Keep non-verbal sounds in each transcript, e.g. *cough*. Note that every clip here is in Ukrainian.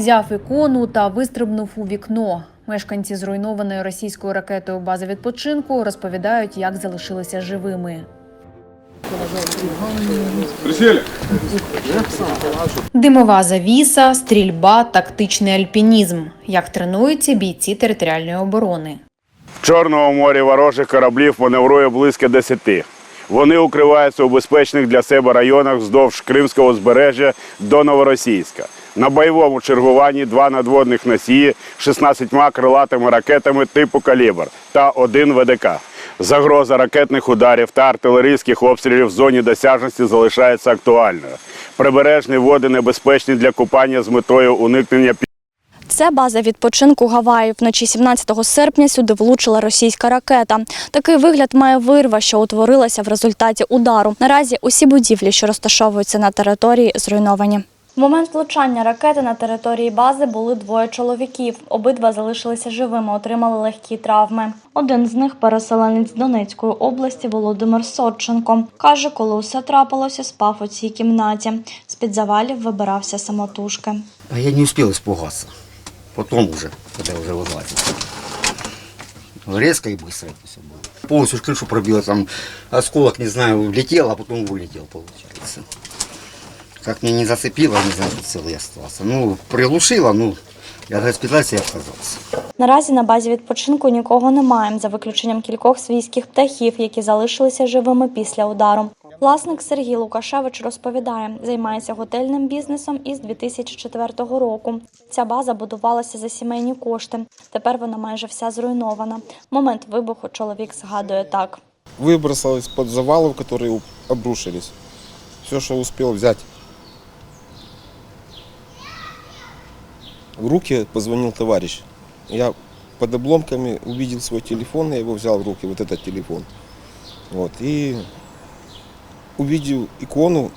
Взяв ікону та вистрибнув у вікно. Мешканці зруйнованої російською ракетою бази відпочинку розповідають, як залишилися живими. Димова завіса, стрільба, тактичний альпінізм. Як тренуються бійці територіальної оборони. В Чорному морі ворожих кораблів маневрує близько десяти. Вони укриваються у безпечних для себе районах вздовж Кримського узбережжя до Новоросійська. На бойовому чергуванні два надводних носії 16 крилатими ракетами типу «Калібр» та один ВДК. Загроза ракетних ударів та артилерійських обстрілів в зоні досяжності залишається актуальною. Прибережні води небезпечні для купання з метою уникнення Це база відпочинку Гаваї. Вночі 17 серпня сюди влучила російська ракета. Такий вигляд має вирва, що утворилася в результаті удару. Наразі усі будівлі, що розташовуються на території, зруйновані. В момент влучання ракети на території бази були двоє чоловіків. Обидва залишилися живими, отримали легкі травми. Один з них переселенець з Донецької області Володимир Сотченко. Каже, коли усе трапилося, спав у цій кімнаті. З-під завалів вибирався самотужки. А я не успел испугаться. Потом уже, когда уже вылазил. Резко и быстро это все было. Полностью крышу пробило, там осколок, не знаю, влетел, а потом вылетел, получается. Как мне не зацепило, не знаю, что целый остался. Ну, приглушило, ну, я от госпитализации отказался. Наразі на базі відпочинку нікого немає, за виключенням кількох свійських птахів, які залишилися живими після удару. Власник Сергій Лукашевич розповідає, займається готельним бізнесом із 2004 року. Ця база будувалася за сімейні кошти. Тепер вона майже вся зруйнована. Момент вибуху чоловік згадує так. выбросил из-под завалов, которые у- обрушились. Все, что успел взять. В руки позвонил товарищ. Я под обломками увидел свой телефон, я его взял в руки, вот этот телефон. Вот, и увидел икону,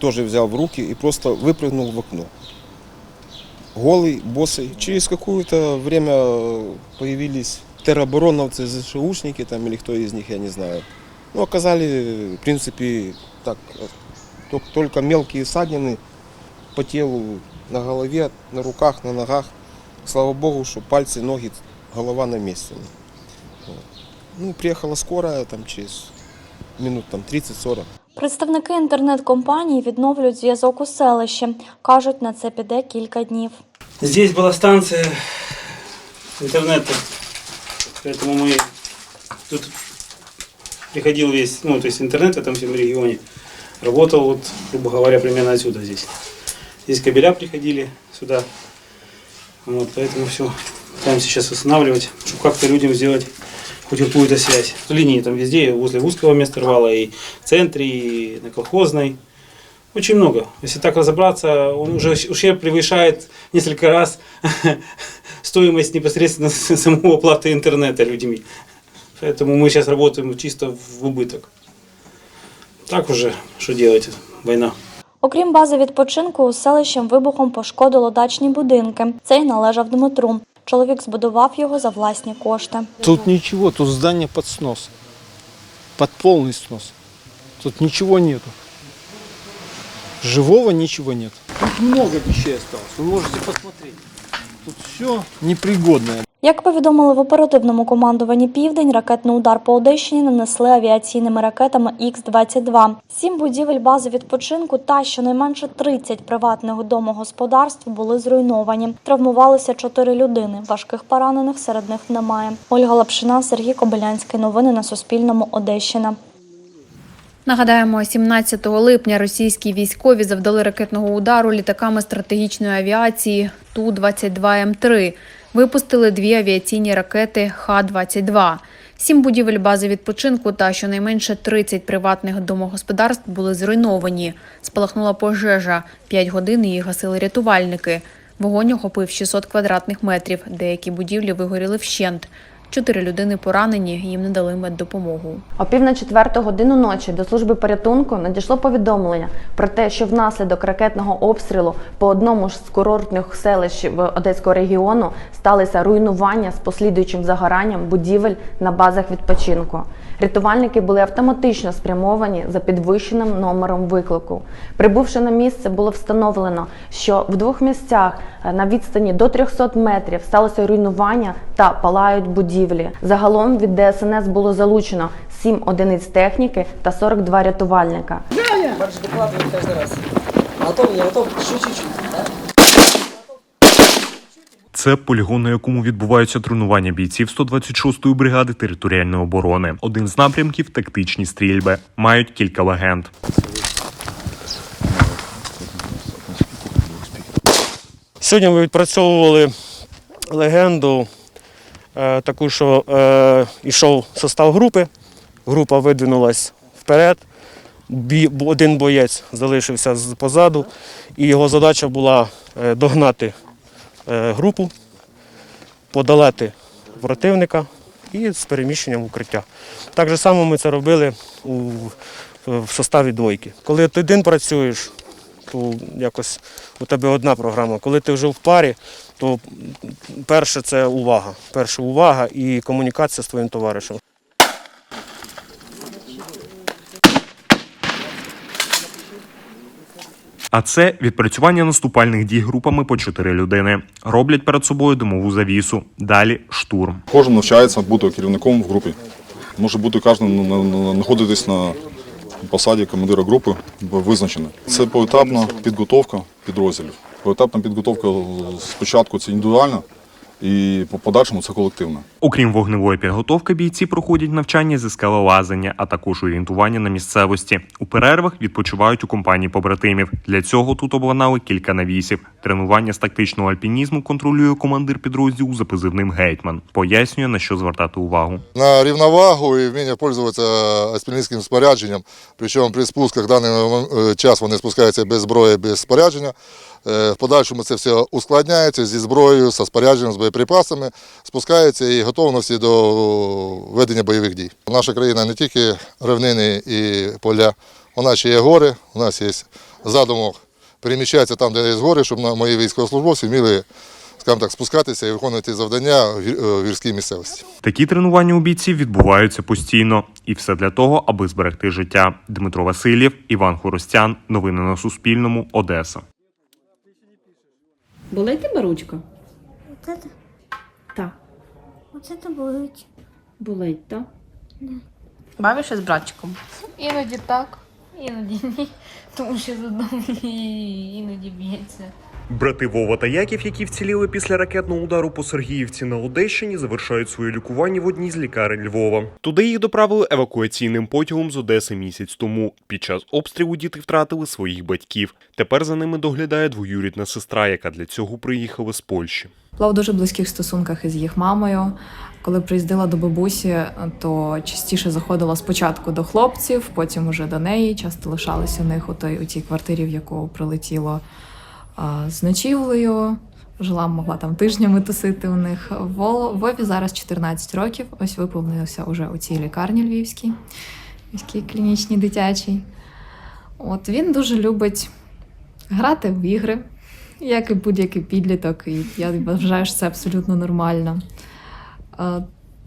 тоже взял в руки и просто выпрыгнул в окно. Голый, босый. Через какое-то время появились теробороновцы, ЗШУшники там или кто из них, я не знаю. Ну, оказали, в принципе, так, э, тол- только мелкие ссадины по телу, на голове, на руках, на ногах. Слава богу, что пальцы, ноги, голова на месте. Вот. Ну, приехала скорая там через минут там 30-40. Представники інтернет-компаній відновлюють зв'язок у селищі. Кажуть, на це піде кілька днів. Здесь была станция интернета, поэтому мы тут приходил весь, ну то есть интернет в этом всем регионе работал вот, грубо говоря, примерно отсюда здесь. Здесь кабеля приходили сюда, вот, поэтому все пытаемся сейчас восстанавливать, чтобы как-то людям сделать хоть какую-то связь. Линии там везде, возле узкого места рвало, и в центре, и на колхозной. Очень много. Если так разобраться, он уже ущерб превышает несколько раз *laughs* стоимость непосредственно *laughs* самого оплаты интернета людьми. Поэтому мы сейчас работаем чисто в убыток. Так уже, что делать, война. Окрім бази відпочинку, селищем вибухом пошкодило дачні будинки. Цей належав Дмитру. Чоловік збудував його за власні кошти. Тут ничего, тут здание под снос. Под полный снос. Тут ничего нету. Живого ничего нет. Тут много вещей осталось. Вы можете посмотреть. Тут все непригодное. Як повідомили в оперативному командуванні Південь, ракетний удар по Одещині нанесли авіаційними ракетами Х-22. Сім будівель бази відпочинку та щонайменше 30 приватних домогосподарств були зруйновані. Травмувалися чотири людини. Важких поранених серед них немає. Ольга Лапшина, Сергій Кобилянський. Новини на Суспільному. Одещина. Нагадаємо, 17 липня російські військові завдали ракетного удару літаками стратегічної авіації Ту-22М3. Випустили дві авіаційні ракети Х-22. Сім будівель бази відпочинку та щонайменше 30 приватних домогосподарств були зруйновані. Спалахнула пожежа. П'ять годин її гасили рятувальники. Вогонь охопив 600 квадратних метрів. Деякі будівлі вигоріли вщент. Чотири людини поранені, їм не дали меддопомогу. О пів на четверту годину ночі до служби порятунку надійшло повідомлення про те, що внаслідок ракетного обстрілу по одному з курортних селищ в Одеського регіону сталися руйнування з послідуючим загоранням будівель на базах відпочинку. Рятувальники були автоматично спрямовані за підвищеним номером виклику. Прибувши на місце, було встановлено, що в двох місцях е, на відстані до 300 метрів сталося руйнування та палають будівлі. Загалом від ДСНС було залучено 7 одиниць техніки та 42 рятувальника. Марш докладывай каждый раз. Готов, не готов, еще чуть-чуть. Да? Це полігон, на якому відбуваються тренування бійців 126-ї бригади територіальної оборони. Один з напрямків тактичні стрільби. Мають кілька легенд. Сьогодні ми відпрацьовували легенду, таку, що е, йшов состав групи, група видвинулась вперед, один боєць залишився позаду, і його задача була е, догнати е, групу, подолати противника і з переміщенням в укриття. Так само ми це робили у, в составі двойки. Коли ти один працюєш, то якось у тебе одна програма. Коли ти вже в парі, то перше це увага. Перше увага і комунікація з твоїм товаришем. А це відпрацювання наступальних дій групами по чотири людини. Роблять перед собою димову завісу. Далі штурм. Кожен навчається бути керівником в групі. Може бути кожен на- на- знаходитись на посаді командира групи визначено. Це поетапна підготовка підрозділів. Поетапна підготовка спочатку це індивідуальна, і по подальшому це колективна. Окрім вогневої підготовки, бійці проходять навчання зі скелелазання, а також орієнтування на місцевості. У перервах відпочивають у компанії побратимів. Для цього тут обладнали кілька навісів. Тренування з тактичного альпінізму контролює командир підрозділу за позивним гетьман. Пояснює на що звертати увагу. на рівновагу і вміння пользуватися альпіністським спорядженням. Причому при спусках в даний е, час вони спускаються без зброї, без спорядження. Е, В подальшому це все ускладняється зі зброєю, зі спорядженням, з боєприпасами, спускаються і готовності до ведення бойових дій. Наша країна не тільки рівнини і поля, у нас ще є гори, у нас є задумок переміщатися там, де є гори, щоб мої військовослужбовці вміли так, спускатися і виконувати завдання в гір- е, гірській місцевості. Такі тренування у бійців відбуваються постійно, і все для того, аби зберегти життя. Дмитро Васильєв, Іван Хоростян. Новини на Суспільному. Одеса. Болить тебе ручка? Вот это, Так. вот это будет. Болить, так? Бавишся з братчиком? Іноді так, іноді ні. Тому що з одного іноді б'ється. Брати Вова та Яків, які вціліли після ракетного удару по Сергіївці на Одещині, завершають своє лікування в одній з лікарень Львова. Туди їх доправили евакуаційним потягом з Одеси місяць тому. Під час обстрілу діти втратили своїх батьків. Тепер за ними доглядає двоюрідна сестра, яка для цього приїхала з Польщі. Була в дуже близьких стосунках із їх мамою. Коли приїздила до бабусі, то частіше заходила спочатку до хлопців, потім уже до неї. Часто лишалася у них у той у тій квартирі, в яку прилетіло з ночівлею. Жила, могла там тижнями тусити у них. Вові зараз 14 років. Ось виповнилося уже у цій лікарні львівській, міській клінічній дитячій. От він дуже любить грати в ігри, як і будь-який підліток, і я вважаю, що це абсолютно нормально.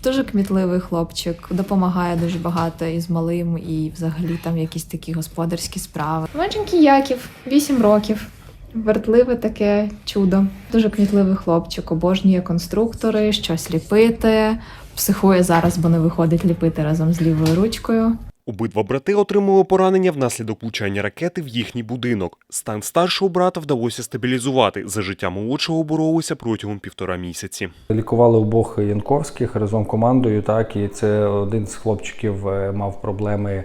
Дуже кмітливий хлопчик, допомагає дуже багато і з малим, і взагалі там якісь такі господарські справи. Меншенький Яків, 8 років. Вертливе таке чудо. Дуже кмітливий хлопчик, обожнює конструктори, щось ліпити. Психує зараз, бо не виходить ліпити разом з лівою ручкою. Обидва брати отримали поранення внаслідок влучання ракети в їхній будинок. Стан старшого брата вдалося стабілізувати. За життя молодшого боролися протягом півтора місяці. Лікували обох Янковських разом командою. Так, і це один з хлопчиків е, мав проблеми,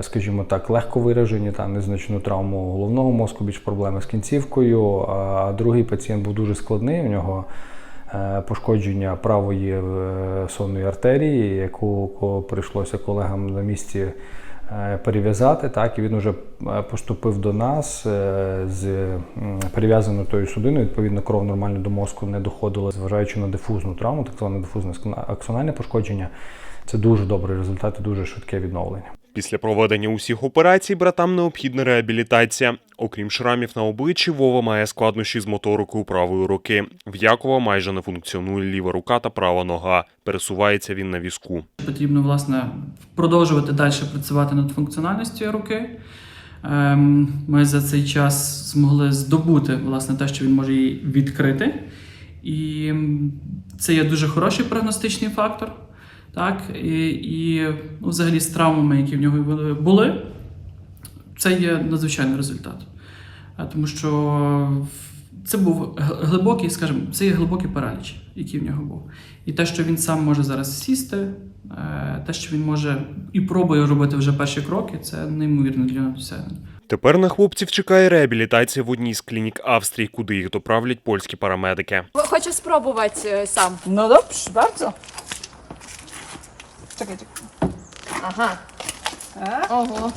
скажімо так, легко виражені, та незначну травму головного мозку, більш проблеми з кінцівкою. А другий пацієнт був дуже складний. У нього е, пошкодження правої е, сонної артерії, яку прийшлося колегам на місці е, перев'язати. Так, і він вже е, поступив до нас е, з перев'язаною тою судиною. Відповідно, кров нормально до мозку не доходила, зважаючи на дифузну травму, так зване дифузне аксональне пошкодження. Це дуже добрий результат і дуже швидке відновлення. Після проведення усіх операцій братам необхідна реабілітація. Окрім шрамів на обличчі, Вова має складнощі з моторикою правої руки. В Якова майже не функціонує ліва рука та права нога. Пересувається він на візку. Потрібно власне продовжувати далі працювати над функціональністю руки. Ем, Ми за цей час змогли здобути власне те, що він може її відкрити. І це є дуже хороший прогностичний фактор. Так? І, і ну, взагалі з травмами, які в нього були, це є надзвичайний результат. Тому що це був глибокий, скажімо, це є глибокий параліч, який в нього був. І те, що він сам може зараз сісти, е, те, що він може і пробує робити вже перші кроки, це неймовірно для нього досягнення. Тепер на хлопців чекає реабілітація в одній з клінік Австрії, куди їх доправлять польські парамедики. Хочу спробувати сам. No dobrze, bardzo. Czekaj, czekaj. Ага. Tak? Ого.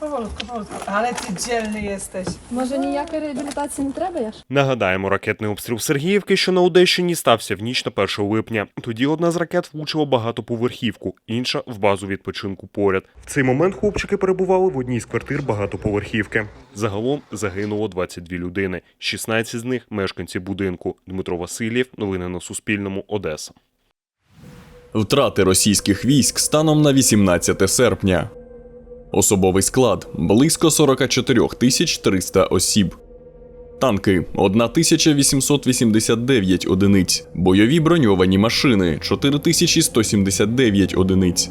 Powolutku, powolutku. Ale ty dzielny jesteś. Може ніякої реабілітації не треба, я ж? Нагадаємо, ракетний обстріл Сергіївки, що на Одещині, стався в ніч на 1 липня. Тоді одна з ракет влучила багатоповерхівку, інша в базу відпочинку поряд. В цей момент хлопчики перебували в одній з квартир багатоповерхівки. Загалом загинуло 22 людини, 16 з них мешканці будинку. Дмитро Васильєв. Новини на Суспільному. Одеса. Втрати російських військ станом на 18 серпня. Особовий склад близько 44 тисяч 300 осіб. Танки 1889 одиниць. Бойові броньовані машини 4179 одиниць.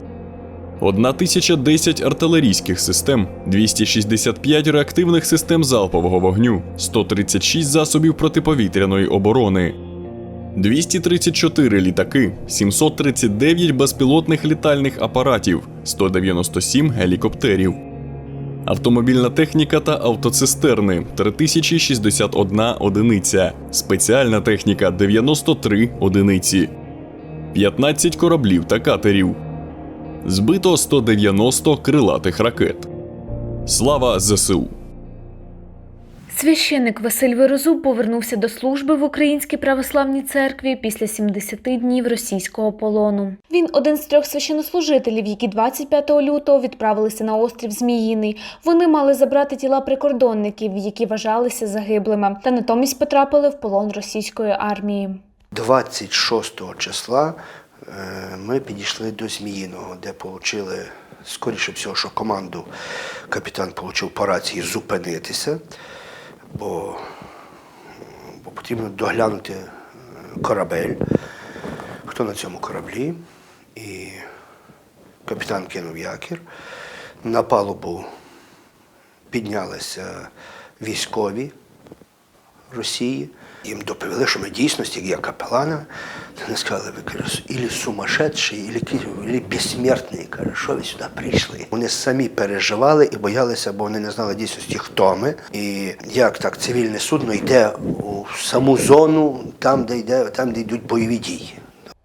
1010 артилерійських систем, 265 реактивних систем залпового вогню, 136 засобів протиповітряної оборони, 234 літаки, 739 безпілотних літальних апаратів, 197 гелікоптерів. Автомобільна техніка та автоцистерни 3061 одиниця, спеціальна техніка 93 одиниці, 15 кораблів та катерів. Збито 190 крилатих ракет. Слава ЗСУ! Священник Василь Верозуб повернувся до служби в Українській православній церкві після 70 днів російського полону. Він один з трьох священнослужителів, які 25 лютого відправилися на острів Зміїний. Вони мали забрати тіла прикордонників, які вважалися загиблими, та натомість потрапили в полон російської армії. 26 числа е, ми підійшли до Зміїного, де отримали, скоріше всього, що команду капітан отримав по рації зупинитися, бо, бо потрібно доглянути е, корабель, хто на цьому кораблі. І капітан кинув якір. На палубу піднялися військові Росії. Їм доповіли, що ми дійсності, як капелана, вони сказали, ви каже, ілі сумасшедший, ілі, ілі безсмертний, каже, що ви сюди прийшли. Вони самі переживали і боялися, бо вони не знали дійсності, хто ми. І як так цивільне судно йде у саму зону, там, де йде, там, де йдуть бойові дії.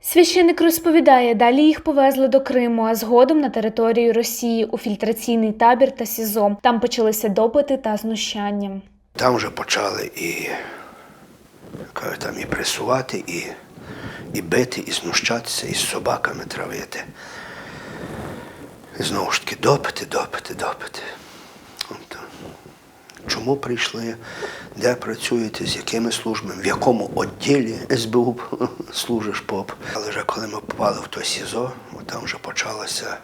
Священник розповідає, далі їх повезли до Криму, а згодом на територію Росії у фільтраційний табір та СІЗО. Там почалися допити та знущання. Там вже почали і там і пресувати, і, і бити, і знущатися, і з собаками травити. І знову ж таки допити, допити, допити. От. Чому прийшли, де працюєте, з якими службами, в якому відділі СБУ служиш поп. Але вже коли ми попали в то СІЗО, там вже почалося,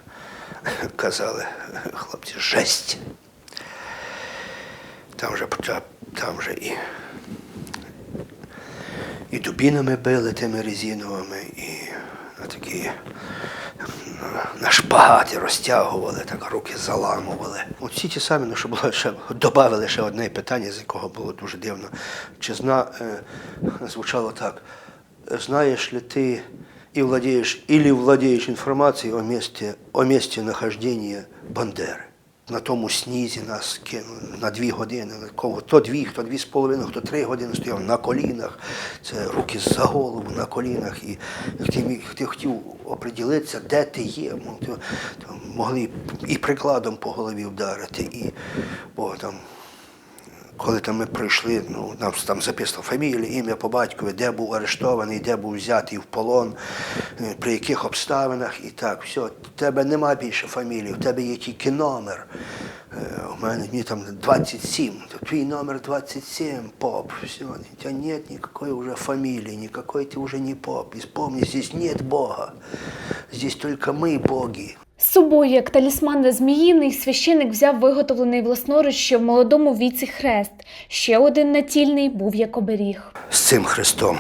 казали хлопці, жесть. Там вже там вже і, і дубінами били тими резиновими, і на такі на, шпагати розтягували, так руки заламували. Оці ті самі, ну що було ще додали ще одне питання, з якого було дуже дивно. Чи зна е, звучало так: знаєш ли ти і владієш, или владієш інформацією о місці, о місці нахождення Бандери? На тому снізі нас кинули на дві години. кого То дві, хто дві з половиною, хто три години стояв на колінах. Це руки за голову на колінах. І як ти, ти хотів оприділитися, де ти є. могли, могли і прикладом по голові вдарити, і бо там коли там ми прийшли, ну, нам там записано фамілія, ім'я по батькові, де був арештований, де був взятий в полон, е, при яких обставинах і так. Все, тебе нема більше фамілії, в тебе є тільки номер. Е, У мене мені там 27, то твій номер 27, поп. Все, у тебя нет никакой уже фамилии, никакой ты уже не поп. И вспомни, здесь нет Бога. Здесь только мы боги. З собою, як талісман на зміїний, священик взяв виготовлений власноруч ще в молодому віці хрест. Ще один натільний був як оберіг. з цим хрестом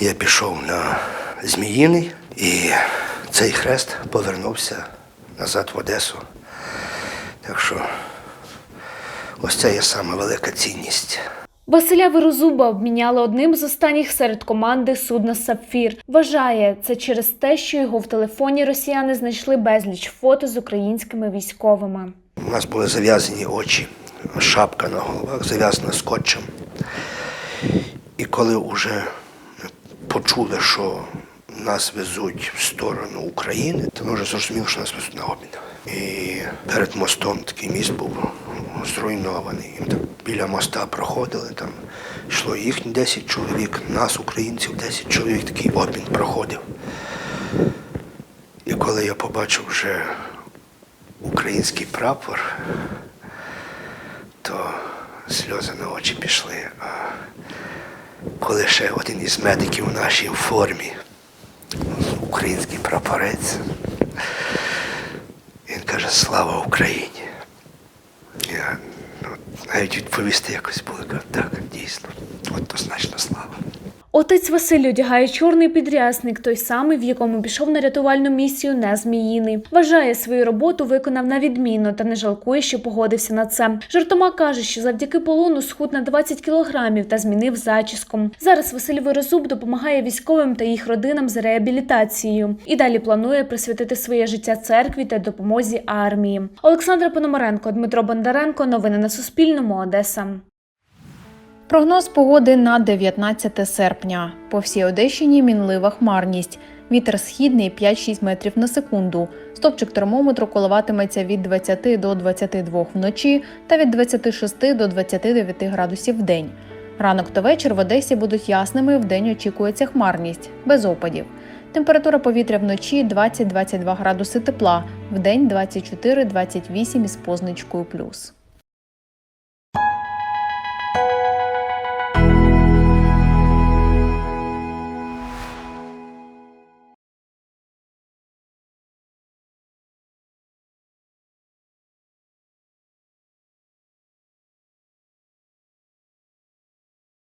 я пішов на Зміїний, і цей хрест повернувся назад в Одесу. Так що ось це є саме велика цінність. Василя Вирозуба обміняли одним з останніх серед команди судна Сапфір. Вважає це через те, що його в телефоні росіяни знайшли безліч фото з українськими військовими. У нас були зав'язані очі, шапка на головах зав'язана скотчем. І коли вже почули, що нас везуть в сторону України, то ми вже зрозуміли, що нас везуть на обмін. І перед мостом такий міст був зруйнований. Ми так біля моста проходили, там йшло їхні 10 чоловік, нас, українців, 10 чоловік, такий обмін проходив. І коли я побачив вже український прапор, то сльози на очі пішли. А коли ще один із медиків у нашій формі, український прапорець, він каже Слава Україні. Ну, відповісти якось кажу, так, дійсно, однозначно слава. Отець Василь одягає чорний підрясник, той самий, в якому пішов на рятувальну місію не зміїний. Вважає свою роботу виконав на відмінно та не жалкує, що погодився на це. Жартома каже, що завдяки полону схуд на 20 кілограмів та змінив зачіску. Зараз Василь Вирозуб допомагає військовим та їх родинам з реабілітацією і далі планує присвятити своє життя церкві та допомозі армії. Олександра Пономаренко, Дмитро Бондаренко. Новини на Суспільному. Одеса. Прогноз погоди на 19 серпня. По всій Одещині мінлива хмарність. Вітер східний 5-6 метрів на секунду. Стопчик термометру коливатиметься від 20 до 22 вночі та від 26 до 29 градусів в день. Ранок та вечір в Одесі будуть ясними, вдень очікується хмарність, без опадів. Температура повітря вночі 20-22 градуси тепла, вдень 24-28 із позначкою плюс.